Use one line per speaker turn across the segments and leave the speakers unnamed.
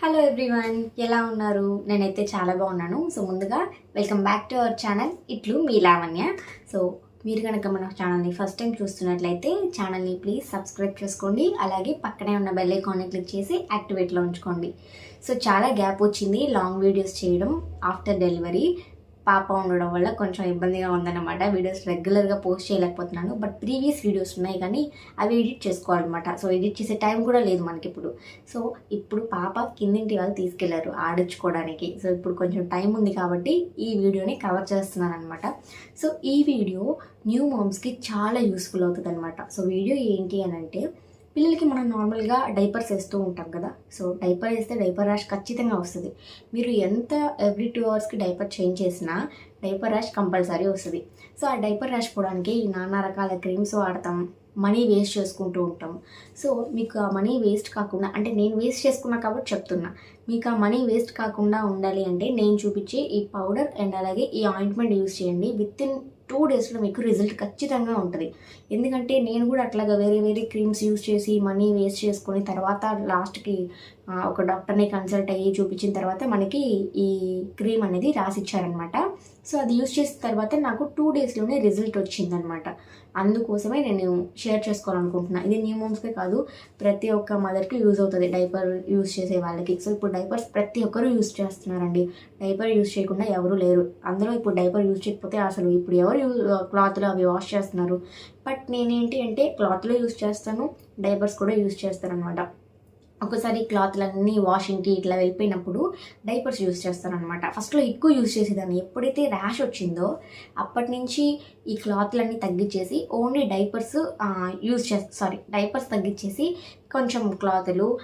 Hello everyone ఎలా ఉన్నారు? నేనైతే చాలా బాగున్నాను. సో ముందుగా welcome back to our channel ఇట్లు మీ లావణ్య. సో మీరు కనుక మన ఛానల్ని ఫస్ట్ టైం చూస్తున్నట్లయితే ఛానల్ని ప్లీజ్ సబ్స్క్రైబ్ చేసుకోండి. అలాగే పక్కనే ఉన్న బెల్ ఐకాన్ని క్లిక్ చేసి యాక్టివేట్లో ఉంచుకోండి. సో చాలా గ్యాప్ వచ్చింది. లాంగ్ వీడియోస్ చేయడం ఆఫ్టర్ డెలివరీ పాప ఉండడం వల్ల కొంచెం ఇబ్బందిగా ఉందన్నమాట. వీడియోస్ రెగ్యులర్గా పోస్ట్ చేయలేకపోతున్నాను. బట్ ప్రీవియస్ వీడియోస్ ఉన్నాయి కానీ అవి ఎడిట్ చేసుకోవాలన్నమాట. సో ఎడిట్ చేసే టైం కూడా లేదు మనకి ఇప్పుడు సో ఇప్పుడు పాప కిందింటి వాళ్ళు తీసుకెళ్ళారు ఆడించుకోవడానికి. సో ఇప్పుడు కొంచెం టైం ఉంది కాబట్టి ఈ వీడియోని కవర్ చేస్తున్నాను అనమాట సో ఈ వీడియో న్యూ మామ్స్కి చాలా యూస్ఫుల్ అవుతుంది అనమాట సో వీడియో ఏంటి అని అంటే పిల్లలకి మనం నార్మల్గా డైపర్స్ వేస్తూ ఉంటాం కదా. సో డైపర్ వేస్తే డైపర్ ర్యాష్ ఖచ్చితంగా వస్తుంది. మీరు ఎంత ఎవ్రీ టూ అవర్స్కి డైపర్ చేంజ్ చేసినా డైపర్ ర్యాష్ కంపల్సరీ వస్తుంది. సో ఆ డైపర్ ర్యాష్ పోవడానికి నానా రకాల క్రీమ్స్ వాడతాం. మనీ వేస్ట్ చేసుకుంటూ ఉంటాం. సో మీకు ఆ మనీ వేస్ట్ కాకుండా అంటే నేను వేస్ట్ చేసుకున్నా కాబట్టి చెప్తున్నా. మీకు ఆ మనీ వేస్ట్ కాకుండా ఉండాలి అంటే నేను చూపించే ఈ పౌడర్ అండ్ అలాగే ఈ ఆయింట్మెంట్ యూస్ చేయండి. విత్ ఇన్ టూ డేస్లో మీకు రిజల్ట్ ఖచ్చితంగా ఉంటుంది. ఎందుకంటే నేను కూడా అట్లాగా వేరే వేరే క్రీమ్స్ యూస్ చేసి మనీ వేస్ట్ చేసుకొని తర్వాత లాస్ట్కి ఒక డాక్టర్ని కన్సల్ట్ అయ్యి చూపించిన తర్వాత మనకి ఈ క్రీమ్ అనేది రాసిచ్చారనమాట. సో అది యూస్ చేసిన తర్వాత నాకు టూ డేస్లోనే రిజల్ట్ వచ్చిందనమాట. అందుకోసమే నేను షేర్ చేసుకోవాలనుకుంటున్నా. ఇది న్యూ మోమ్స్కే కాదు ప్రతి ఒక్క మదర్కి యూజ్ అవుతుంది. డైపర్ యూజ్ చేసే వాళ్ళకి. సో ఇప్పుడు డైపర్స్ ప్రతి ఒక్కరు యూజ్ చేస్తున్నారండి. డైపర్ యూజ్ చేయకుండా ఎవరు లేరు. అందులో ఇప్పుడు డైపర్ యూజ్ చేయకపోతే అసలు ఇప్పుడు ఎవరు యూ క్లాత్లో అవి వాష్ చేస్తున్నారు? బట్ నేనేంటి అంటే క్లాత్లో యూజ్ చేస్తాను డైపర్స్ కూడా యూజ్ చేస్తాను అనమాట ఒకసారి క్లాత్లన్నీ వాషింగ్కి ఇట్లా వెళ్ళిపోయినప్పుడు డైపర్స్ యూస్ అనమాట ఫస్ట్లో ఎక్కువ యూస్ చేసేదాన్ని. ఎప్పుడైతే ర్యాష్ వచ్చిందో అప్పటి నుంచి ఈ క్లాత్లన్నీ తగ్గించేసి ఓన్లీ డైపర్స్ యూస్ చేస్తా సారీ డైపర్స్ తగ్గించేసి కొంచెం క్లాతులు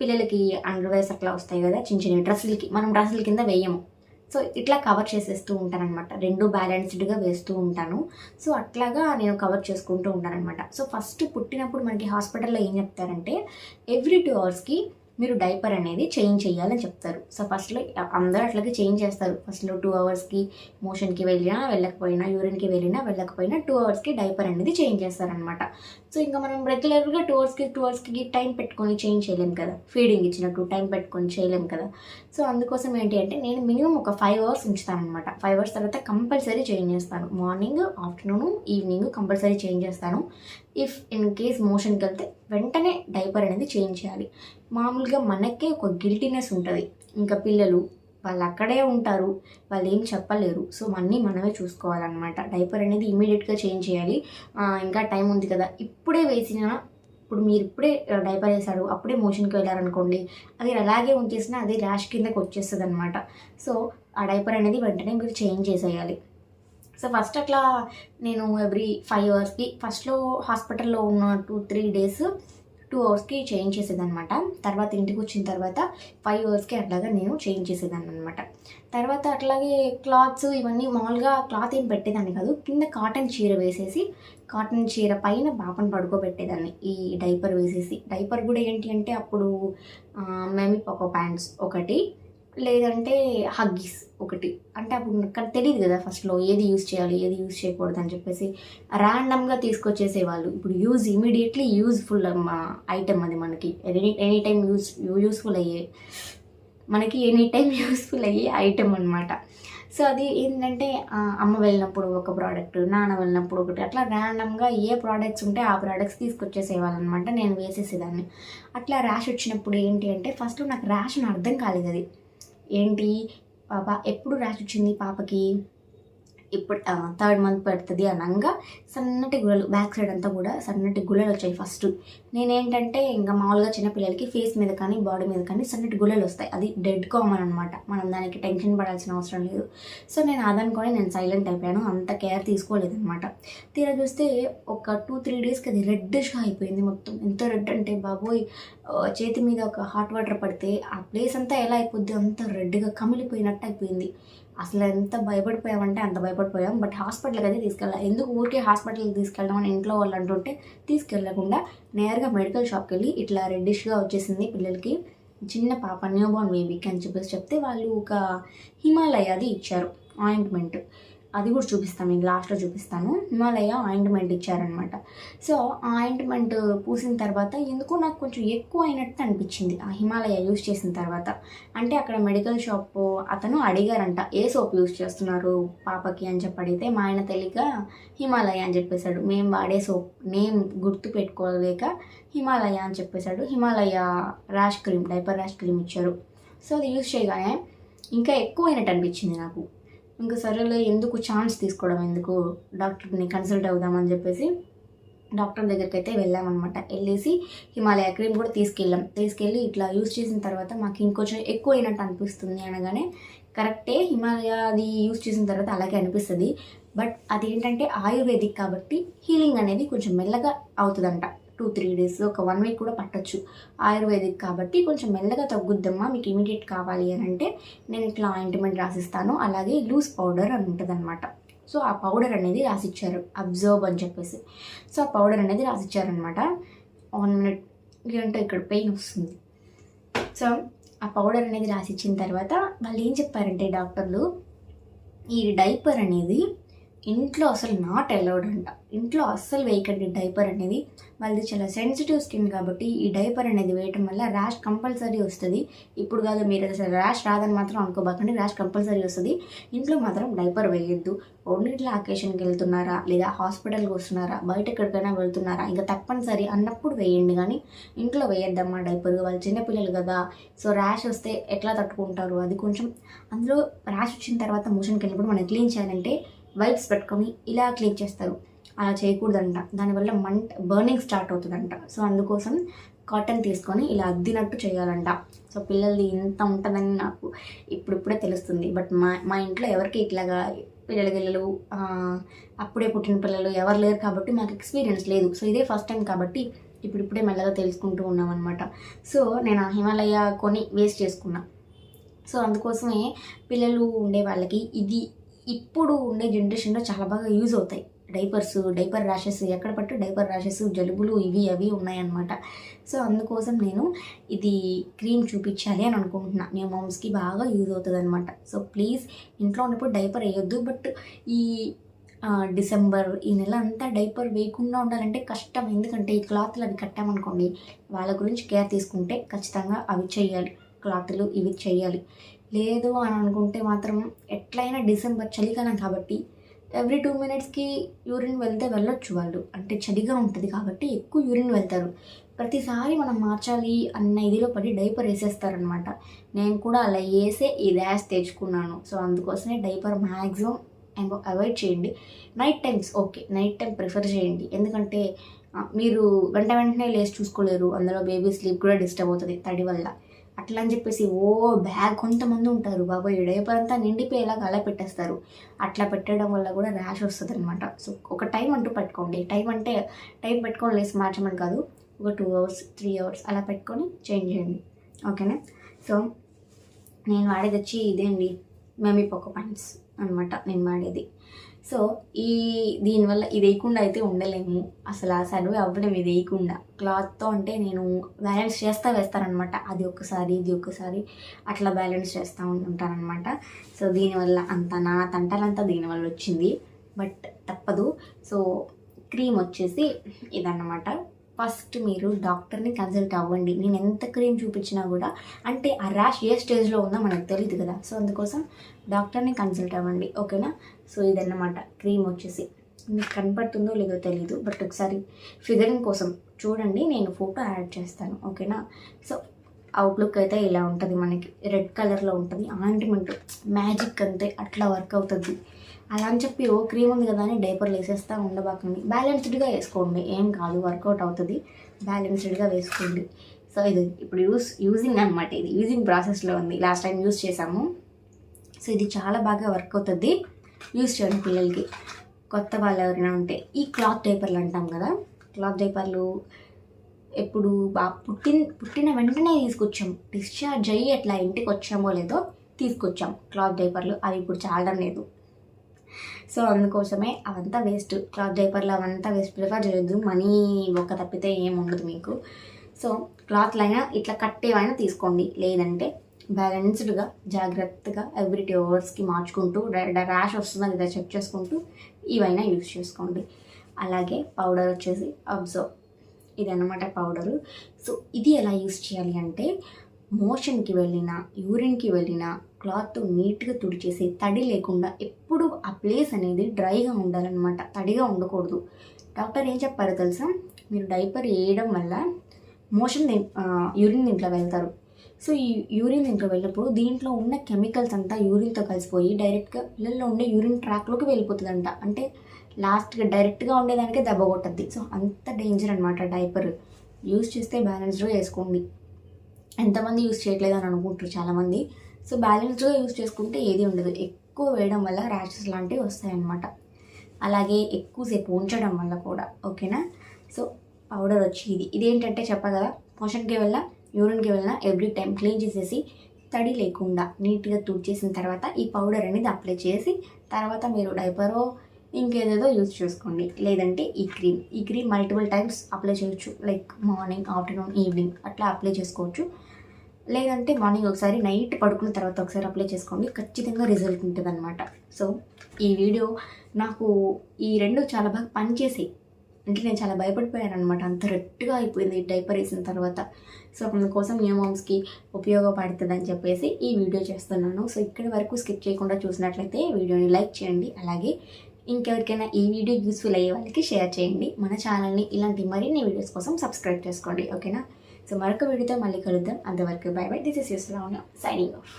పిల్లలకి అండర్వేర్స్ అట్లా వస్తాయి కదా చిన్న చిన్న డ్రెస్సులకి. మనం డ్రెస్సుల కింద వేయము. సో ఇట్లా కవర్ చేసేస్తూ ఉంటాను అనమాట రెండు బ్యాలెన్స్డ్గా వేస్తూ ఉంటాను. సో అట్లాగా నేను కవర్ చేసుకుంటూ ఉంటాను అనమాట సో ఫస్ట్ పుట్టినప్పుడు మనకి హాస్పిటల్లో ఏం చెప్తారంటే ఎవ్రీ టూ అవర్స్కి మీరు డైపర్ అనేది చేంజ్ చేయాలని చెప్తారు. సో ఫస్ట్లో అందరూ అట్లాగే చేంజ్ చేస్తారు. ఫస్ట్లో టూ అవర్స్కి మోషన్కి వెళ్ళినా వెళ్ళకపోయినా యూరిన్కి వెళ్ళినా వెళ్ళకపోయినా టూ అవర్స్కి డైపర్ అనేది చేంజ్ చేస్తారనమాట సో ఇంకా మనం రెగ్యులర్గా టూ అవర్స్కి టూ అవర్స్కి టైం పెట్టుకొని చేంజ్ చేయలేం కదా. ఫీడింగ్ ఇచ్చినట్టు టైం పెట్టుకొని చేయలేం కదా. సో అందుకోసం ఏంటి అంటే నేను మినిమం ఒక ఫైవ్ అవర్స్ ఉంచుతానమాట ఫైవ్ అవర్స్ తర్వాత కంపల్సరీ చేంజ్ చేస్తాను. Morning afternoon evening compulsory change చేస్తాను. ఇఫ్ ఇన్ కేస్ మోషన్కి వెళ్తే వెంటనే డైపర్ అనేది చేంజ్ చేయాలి. మామూలుగా మనకే ఒక గిల్టీనెస్ ఉంటుంది. ఇంకా పిల్లలు వాళ్ళు అక్కడే ఉంటారు వాళ్ళు ఏం చెప్పలేరు. సో అన్నీ మనమే చూసుకోవాలన్నమాట. డైపర్ అనేది ఇమీడియట్గా చేంజ్ చేయాలి. ఇంకా టైం ఉంది కదా. ఇప్పుడే వేసిన ఇప్పుడు మీరు ఇప్పుడే డైపర్ వేశారు అప్పుడే మోషన్కి వెళ్ళారనుకోండి అది అలాగే ఉంచేసినా అది ర్యాష్ కిందకి వచ్చేస్తుంది అనమాట సో ఆ డైపర్ అనేది వెంటనే మీరు చేంజ్ చేసేయాలి. సో ఫస్ట్ అట్లా నేను ఎవ్రీ ఫైవ్ అవర్స్కి ఫస్ట్లో హాస్పిటల్లో ఉన్న టూ త్రీ డేస్ టూ అవర్స్కి చేంజ్ చేసేదనమాట తర్వాత ఇంటికి వచ్చిన తర్వాత ఫైవ్ అవర్స్కి అట్లాగా నేను చేంజ్ చేసేదాన్ని అనమాట తర్వాత అట్లాగే క్లాత్స్ ఇవన్నీ మామూలుగా క్లాత్ ఏం పెట్టేదాన్ని కాదు కింద కాటన్ చీర వేసేసి కాటన్ చీర పైన పాపను పడుకోబెట్టేదాన్ని. ఈ డైపర్ వేసేసి. డైపర్ కూడా ఏంటి అంటే అప్పుడు మేమీ పొకో ప్యాంట్స్ ఒకటి లేదంటే హగ్గీస్ ఒకటి. అంటే అప్పుడు నాకు తెలియదు కదా ఫస్ట్లో ఏది యూజ్ చేయాలి ఏది యూజ్ చేయకూడదు అని చెప్పేసి ర్యాండమ్గా తీసుకొచ్చేసేవాళ్ళు. ఇప్పుడు యూజ్ ఇమీడియట్లీ యూజ్ఫుల్ ఐటెం అది మనకి. Any any time use useful అయ్యే మనకి ఎనీ టైం యూస్ఫుల్ అయ్యే ఐటెం అనమాట సో అది ఏంటంటే అమ్మ వెళ్ళినప్పుడు ఒక ప్రోడక్ట్ నాన్న వెళ్ళినప్పుడు ఒకటి అట్లా ర్యాండమ్గా ఏ ప్రోడక్ట్స్ ఉంటే ఆ ప్రోడక్ట్స్ తీసుకొచ్చేసేవాళ్ళు అనమాట నేను వేసేసేదాన్ని. అట్లా ర్యాష్ వచ్చినప్పుడు ఏంటి అంటే ఫస్ట్ నాకు ర్యాష్ అర్థం కాలేదు అది. ఏంటి? పాప ఎప్పుడు ర్యాష్ వచ్చింది పాపకి? ఇప్పుడు థర్డ్ మంత్ పడుతుంది అనగా సన్నటి గుళలు బ్యాక్ సైడ్ అంతా కూడా సన్నటి గుళలు వచ్చాయి ఫస్ట్. నేనేంటంటే ఇంకా మామూలుగా చిన్నపిల్లలకి ఫేస్ మీద కానీ బాడీ మీద కానీ సన్నటి గుళలు వస్తాయి. అది డెడ్ కామన్ అనమాట మనం దానికి టెన్షన్ పడాల్సిన అవసరం లేదు. సో నేను అదనుకొని నేను సైలెంట్ అయిపోయాను. అంత కేర్ తీసుకోలేదన్నమాట. తీరా చూస్తే ఒక టూ త్రీ డేస్కి అది రెడ్డిష్గా అయిపోయింది మొత్తం. ఎంత రెడ్ అంటే బాబోయ్ చేతి మీద ఒక హాట్ వాటర్ పడితే ఆ ప్లేస్ అంతా ఎలా అయిపోద్ది? అంత రెడ్గా కమిలిపోయినట్టు అయిపోయింది. అసలు ఎంత భయపడిపోయామంటే అంత భయపడిపోయాం. బట్ హాస్పిటల్కి అయితే తీసుకెళ్ళాలి ఎందుకు ఊరికే హాస్పిటల్కి తీసుకెళ్ళడం అని ఇంట్లో వాళ్ళు అంటుంటే తీసుకెళ్ళకుండా నేరుగా మెడికల్ షాప్కి వెళ్ళి ఇట్లా రెడ్డిష్గా వచ్చేసింది పిల్లలకి. చిన్న పాప న్యూ బోర్న్ బేబీకి అని చెప్పేసి చెప్తే వాళ్ళు ఒక హిమాలయ అది ఇచ్చారు ఆయింట్మెంట్. అది కూడా చూపిస్తాను మీకు లాస్ట్లో చూపిస్తాను. హిమాలయ ఆయింట్మెంట్ ఇచ్చారనమాట సో ఆ ఆయింట్మెంట్ పూసిన తర్వాత ఎందుకో నాకు కొంచెం ఎక్కువ అయినట్టు అనిపించింది. ఆ హిమాలయ యూస్ చేసిన తర్వాత. అంటే అక్కడ మెడికల్ షాప్ అతను అడిగారంట ఏ సోప్ యూస్ చేస్తున్నారు పాపకి? అని చెప్పి అడిగితే మా ఆయన తెలియక హిమాలయ అని చెప్పేశాడు. మేము వాడే సోప్ నేమ్ గుర్తు పెట్టుకోలేక హిమాలయ అని చెప్పేశాడు. Himalaya rash cream diaper rash cream ఇచ్చారు. సో అది యూజ్ చేయగానే ఇంకా ఎక్కువైనట్టు అనిపించింది నాకు. ఇంకా సరేలే ఎందుకు ఛాన్స్ తీసుకోవడం? ఎందుకు డాక్టర్ని కన్సల్ట్ అవుదామని చెప్పేసి డాక్టర్ దగ్గరికి అయితే వెళ్ళామన్నమాట. వెళ్ళేసి హిమాలయ క్రీమ్ కూడా తీసుకెళ్ళాం. తీసుకెళ్ళి ఇట్లా యూస్ చేసిన తర్వాత మాకు ఇంకొంచెం ఎక్కువ అయినట్టు అనిపిస్తుంది అనగానే కరెక్టే హిమాలయ అది యూస్ చేసిన తర్వాత అలాగే అనిపిస్తుంది. బట్ అదేంటంటే ఆయుర్వేదిక్ కాబట్టి హీలింగ్ అనేది కొంచెం మెల్లగా అవుతుందంట. టూ త్రీ డేస్ ఒక వన్ వీక్ కూడా పట్టొచ్చు ఆయుర్వేదిక్ కాబట్టి కొంచెం మెల్లగా తగ్గుద్దమ్మా మీకు ఇమీడియట్ కావాలి అని అంటే నేను ఇట్లా ఆయింట్మెంట్ రాసిస్తాను. అలాగే లూజ్ పౌడర్ అని ఉంటుంది సో ఆ పౌడర్ అనేది రాసిచ్చారు అబ్జర్వ్ అని చెప్పేసి. సో ఆ పౌడర్ అనేది రాసిచ్చారనమాట వన్ మినిట్ అంటే ఇక్కడ పెయిన్ వస్తుంది. సో ఆ పౌడర్ అనేది రాసిచ్చిన తర్వాత వాళ్ళు ఏం చెప్పారంటే డాక్టర్లు ఈ డైపర్ అనేది ఇంట్లో అసలు నాట్ అలౌడ్ అంట. ఇంట్లో అస్సలు వేయకండి డైపర్ అనేది వాళ్ళది చాలా సెన్సిటివ్ స్కిన్ కాబట్టి ఈ డైపర్ అనేది వేయటం వల్ల ర్యాష్ కంపల్సరీ వస్తుంది. ఇప్పుడు కాదు మీరు అసలు ర్యాష్ రాదని మాత్రం అనుకోబాకండి. ర్యాష్ కంపల్సరీ వస్తుంది. ఇంట్లో మాత్రం డైపర్ వేయొద్దు. ఓన్లీ ఇట్లా అకేషన్కి వెళ్తున్నారా? లేదా హాస్పిటల్కి వస్తున్నారా? బయట ఎక్కడికైనా వెళ్తున్నారా? ఇంకా తప్పనిసరి అన్నప్పుడు వేయండి కానీ ఇంట్లో వేయొద్దమ్మా డైపర్ వాళ్ళు చిన్నపిల్లలు కదా. సో ర్యాష్ వస్తే ఎట్లా తట్టుకుంటారు? అది కొంచెం అందులో ర్యాష్ వచ్చిన తర్వాత మోషన్కి వెళ్ళినప్పుడు మనం క్లీన్ చేయాలంటే వైప్స్ పెట్టుకొని ఇలా క్లీన్ చేస్తారు. అలా చేయకూడదంట. దానివల్ల మంట బర్నింగ్ స్టార్ట్ అవుతుందంట. సో అందుకోసం కాటన్ తీసుకొని ఇలా అద్దినట్టు చేయాలంట. సో పిల్లలది ఇంత ఉంటుందని నాకు ఇప్పుడిప్పుడే తెలుస్తుంది. బట్ మా మా ఇంట్లో ఎవరికి ఇట్లాగా పిల్లల పిల్లలు అప్పుడే పుట్టిన పిల్లలు ఎవరు లేరు కాబట్టి మాకు ఎక్స్పీరియన్స్ లేదు. సో ఇదే ఫస్ట్ టైం కాబట్టి ఇప్పుడిప్పుడే మెల్లగా తెలుసుకుంటూ ఉన్నాం అనమాట సో నేను ఆ హిమాలయ కొని వేస్ట్ చేసుకున్నా. సో అందుకోసమే పిల్లలు ఉండే వాళ్ళకి ఇది ఇప్పుడు ఉండే జనరేషన్లో చాలా బాగా యూజ్ అవుతాయి. డైపర్స్ డైపర్ ర్యాషెస్ ఎక్కడ పట్టు డైపర్ ర్యాషెస్ జలుబులు ఇవి అవి ఉన్నాయన్నమాట. సో అందుకోసం నేను ఇది క్రీమ్ చూపించాలి అని అనుకుంటున్నా. నేను మమ్స్కి బాగా యూజ్ అవుతుంది అనమాట సో ప్లీజ్ ఇంట్లో ఉన్నప్పుడు డైపర్ వేయొద్దు. బట్ ఈ డిసెంబర్ ఈ నెల అంతా డైపర్ వేయకుండా ఉండాలంటే కష్టం. ఎందుకంటే ఈ క్లాత్లు అవి కట్టామనుకోండి వాళ్ళ గురించి కేర్ తీసుకుంటే ఖచ్చితంగా అవి చేయాలి. క్లాత్లు ఇవి చేయాలి. లేదు అని అనుకుంటే మాత్రం ఎట్లయినా డిసెంబర్ చలికాలం కాబట్టి ఎవ్రీ టూ మినిట్స్కి యూరిన్ వెళ్తే వెళ్ళొచ్చు వాళ్ళు. అంటే చలిగా ఉంటుంది కాబట్టి ఎక్కువ యూరిన్ వెళ్తారు. ప్రతిసారి మనం మార్చాలి అన్న ఇదిలో పడి డైపర్ వేసేస్తారనమాట నేను కూడా అలా వేసే ఈ ర్యాష్ తెచ్చుకున్నాను. సో అందుకోసమే డైపర్ మ్యాక్సిమం అవాయిడ్ చేయండి. Night times okay night time prefer చేయండి. ఎందుకంటే మీరు వెంట వెంటనే లేచి చూసుకోలేరు. అందులో బేబీ స్లీప్ కూడా డిస్టర్బ్ అవుతుంది తడి వల్ల. అట్లా అని చెప్పేసి ఓ బ్యాగ్ కొంతమంది ఉంటారు బాబా ఈ నిండిపోయేలా నిండిపోయేలాగా అలా పెట్టేస్తారు. అట్లా పెట్టడం వల్ల కూడా ర్యాష్ వస్తుంది అనమాట సో ఒక టైం అంటూ పెట్టుకోండి. టైం అంటే టైం పెట్టుకొని లేసి మార్చమని కాదు. ఒక టూ అవర్స్ త్రీ అవర్స్ అలా పెట్టుకొని చేంజ్ చేయండి. ఓకేనా? సో నేను వాడేది వచ్చి ఇదే అండి. మెమీ పొక్క పాయింట్స్ అనమాట నేను వాడేది. సో ఈ దీనివల్ల ఇది వేయకుండా అయితే ఉండలేము. అసలు ఆ సర్వే అవ్వడం ఇది వేయకుండా. క్లాత్తో అంటే నేను బ్యాలెన్స్ చేస్తా వేస్తానమాట అది ఒకసారి ఇది ఒకసారి అట్లా బ్యాలెన్స్ చేస్తూ ఉంటానన్నమాట సో దీనివల్ల అంత నా తంటలంతా దీనివల్ల వచ్చింది. బట్ తప్పదు. సో క్రీమ్ వచ్చేసి ఇదన్నమాట. ఫస్ట్ మీరు డాక్టర్ని కన్సల్ట్ అవ్వండి. నేను ఎంత క్రీమ్ చూపించినా కూడా అంటే ఆ ర్యాష్ ఏ స్టేజ్లో ఉందో మనకు తెలియదు కదా. సో అందుకోసం డాక్టర్ని కన్సల్ట్ అవ్వండి. ఓకేనా? సో ఇదన్నమాట క్రీమ్ వచ్చేసి. మీకు కనపడుతుందో లేదో తెలియదు బట్ ఒకసారి ఫిగరింగ్ కోసం చూడండి. నేను ఫోటో యాడ్ చేస్తాను. ఓకేనా? సో అవుట్లుక్ అయితే ఇలా ఉంటుంది మనకి. రెడ్ కలర్లో ఉంటుంది. ఆయింట్మెంట్ మ్యాజిక్ అంతే అట్లా వర్క్ అవుతుంది. అలా అని చెప్పి ఓ క్రీమ్ ఉంది కదా అని డైపర్లు వేసేస్తా ఉండబాకండి. బ్యాలెన్స్డ్గా వేసుకోండి. ఏం కాదు వర్కౌట్ అవుతుంది. బ్యాలెన్స్డ్గా వేసుకోండి. సో ఇది ఇప్పుడు యూస్ యూజింగ్ అనమాట ఇది. యూజింగ్ ప్రాసెస్లో ఉంది. లాస్ట్ టైం యూస్ చేసాము. సో ఇది చాలా బాగా వర్క్ అవుతుంది. యూజ్ చేయండి పిల్లలకి. కొత్త వాళ్ళు ఎవరైనా ఉంటే. ఈ క్లాత్ డైపర్లు అంటాం కదా. క్లాత్ డైపర్లు ఎప్పుడు బా పుట్టిన పుట్టిన వెంటనే తీసుకొచ్చాం. డిశ్చార్జ్ అయ్యి ఎట్లా ఇంటికి వచ్చామో లేదో తీసుకొచ్చాం క్లాత్ డైపర్లు అవి ఇప్పుడు చాలడం లేదు. సో అందుకోసమే అవంతా వేస్ట్. క్లాత్ డైపర్లు అవంతా వేస్ట్. ప్రిఫర్ చేయొద్దు. మనీ ఒక తప్పితే ఏం ఉండదు మీకు. సో క్లాత్లు అయినా ఇట్లా కట్టేవైనా తీసుకోండి. లేదంటే బ్యాలెన్స్డ్గా జాగ్రత్తగా ఎవ్రీ టూ అవర్స్కి మార్చుకుంటూ ర్యాష్ వస్తుందా లేదా చెక్ చేసుకుంటూ ఇవైనా యూస్ చేసుకోండి. అలాగే పౌడర్ వచ్చేసి అబ్జర్వ్ ఇదన్నమాట పౌడరు. సో ఇది ఎలా యూస్ చేయాలి అంటే మోషన్కి వెళ్ళినా యూరిన్కి వెళ్ళినా క్లాత్ నీట్గా తుడిచేసి తడి లేకుండా ఎప్పుడు ఆ ప్లేస్ అనేది డ్రైగా ఉండాలన్నమాట. తడిగా ఉండకూడదు. డాక్టర్ ఏం చెప్పారో తెలుసా? మీరు డైపర్ వేయడం వల్ల మోషన్ యూరిన్ దీంట్లో వెళ్తారు. సో ఈ యూరిన్ దీంట్లో వెళ్ళినప్పుడు దీంట్లో ఉన్న కెమికల్స్ అంతా యూరిన్తో కలిసిపోయి డైరెక్ట్గా పిల్లల్లో ఉండే యూరిన్ ట్రాక్లోకి వెళ్ళిపోతుందంట. అంటే లాస్ట్గా డైరెక్ట్గా ఉండేదానికే దెబ్బ కొట్టద్ది. సో అంత డేంజర్ అనమాట డైపర్. యూస్ చేస్తే బ్యాలెన్స్డ్గా వేసుకోండి. ఎంతమంది యూస్ చేయట్లేదు అని అనుకుంటారు చాలామంది. సో బ్యాలెన్స్డ్గా యూస్ చేసుకుంటే ఏది ఉండదు. ఎక్కువ వేయడం వల్ల ర్యాషెస్ లాంటివి వస్తాయన్నమాట. అలాగే ఎక్కువసేపు ఉంచడం వల్ల కూడా ఓకేనా? సో పౌడర్ వచ్చి ఇది. ఇదేంటంటే చెప్పా కదా మోషన్కి వెళ్ళా యూరిన్కి వెళ్ళినా ఎవ్రీ టైం క్లీన్ చేసేసి తడి లేకుండా నీట్గా తుడిచేసిన తర్వాత ఈ పౌడర్ అనేది అప్లై చేసి తర్వాత మీరు డైపరో ఇంకేదేదో యూజ్ చేసుకోండి. లేదంటే ఈ క్రీమ్. ఈ క్రీమ్ మల్టిపుల్ టైమ్స్ అప్లై చేయొచ్చు. లైక్ మార్నింగ్ ఆఫ్టర్నూన్ ఈవినింగ్ అట్లా అప్లై చేసుకోవచ్చు. లేదంటే మార్నింగ్ ఒకసారి నైట్ పడుకున్న తర్వాత ఒకసారి అప్లై చేసుకోండి ఖచ్చితంగా రిజల్ట్ ఉంటుంది అనమాట సో ఈ వీడియో నాకు ఈ రెండు చాలా బాగా పనిచేసాయి. అంటే నేను చాలా భయపడిపోయాను అనమాట అంత రెట్టుగా అయిపోయింది డైపర్ వేసిన తర్వాత. సో అందుకోసం ఏ ఉపయోగపడుతుందని ఉపయోగపడుతుంది అని చెప్పేసి ఈ వీడియో చేస్తున్నాను. సో ఇక్కడి వరకు స్కిప్ చేయకుండా చూసినట్లయితే వీడియోని లైక్ చేయండి. అలాగే ఇంకెవరికైనా ఈ వీడియో యూస్ఫుల్ అయ్యే వాళ్ళకి షేర్ చేయండి. మన ఛానల్ని ఇలాంటి మరిన్ని వీడియోస్ కోసం సబ్స్క్రైబ్ చేసుకోండి. ఓకేనా? ஸோ மறக்க விழுத்த மல்லிகழுத்தம் அந்த வர்க்கு பை பை திஸ் இஸ் யூஸ்லாம் சைனிங் ஆஃப்